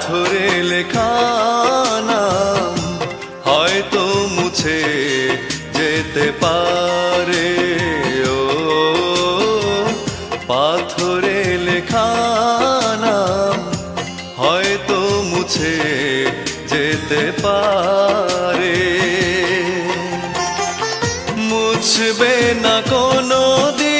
পাথরে লেখা নাম হয়তো মুছে যেতে পারে। ও, পাথরে লেখা নাম হয়তো মুছে যেতে পারে। মুছবে না কোনো দিন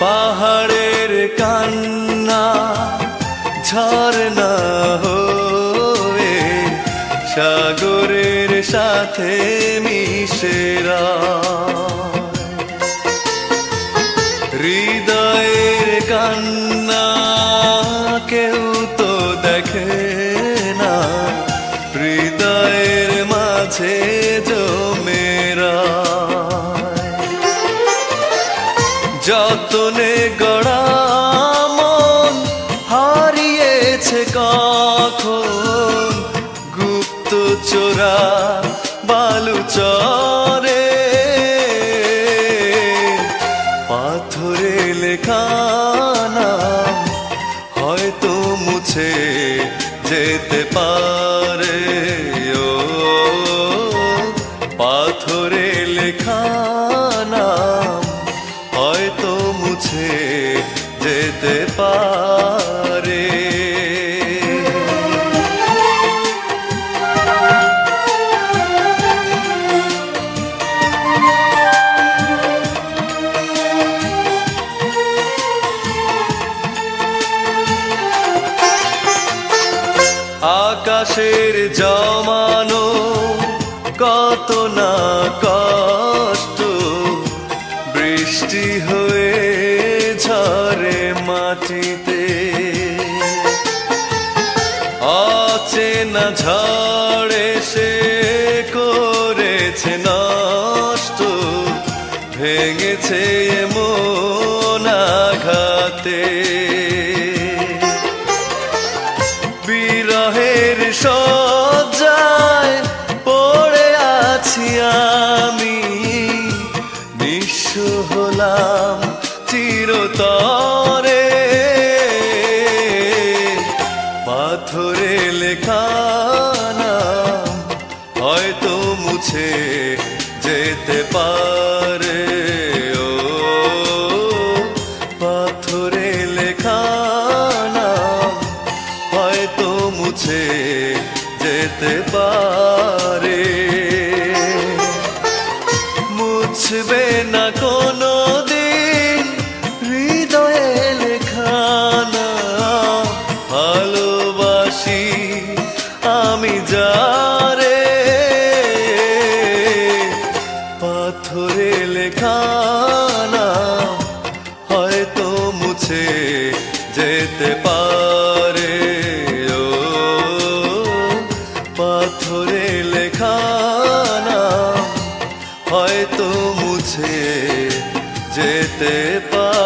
পাহাড়ের কান্না ঝর্ণা হয়ে সাগরের সাথে মিশেরা হৃদয়ের কান্না কেউ তো দেখে না, হৃদয়ের মাঝে কখন গুপ্ত চোরা বালু চরে পাথরে লেখা নাম হয়তো মুছে যেতে পারে। ও পাথরে লেখা হয়তো মুছে যেতে পারে। আকাশের জমানো কত না কষ্ট, বৃষ্টি হয়ে ঝরে মাটিতে। অচেনা ঝড়ে সে করেছে নষ্ট, ভেঙেছে মন আঘাতে। আছি আমি। নিঃস্ব হলাম চিরতরে। পাথরে লেখা নাম হয়তো মুছে যেতে পারে। ও, পাথরে লেখা নাম হয়তো মুছে যেতে পারে। যেতে পা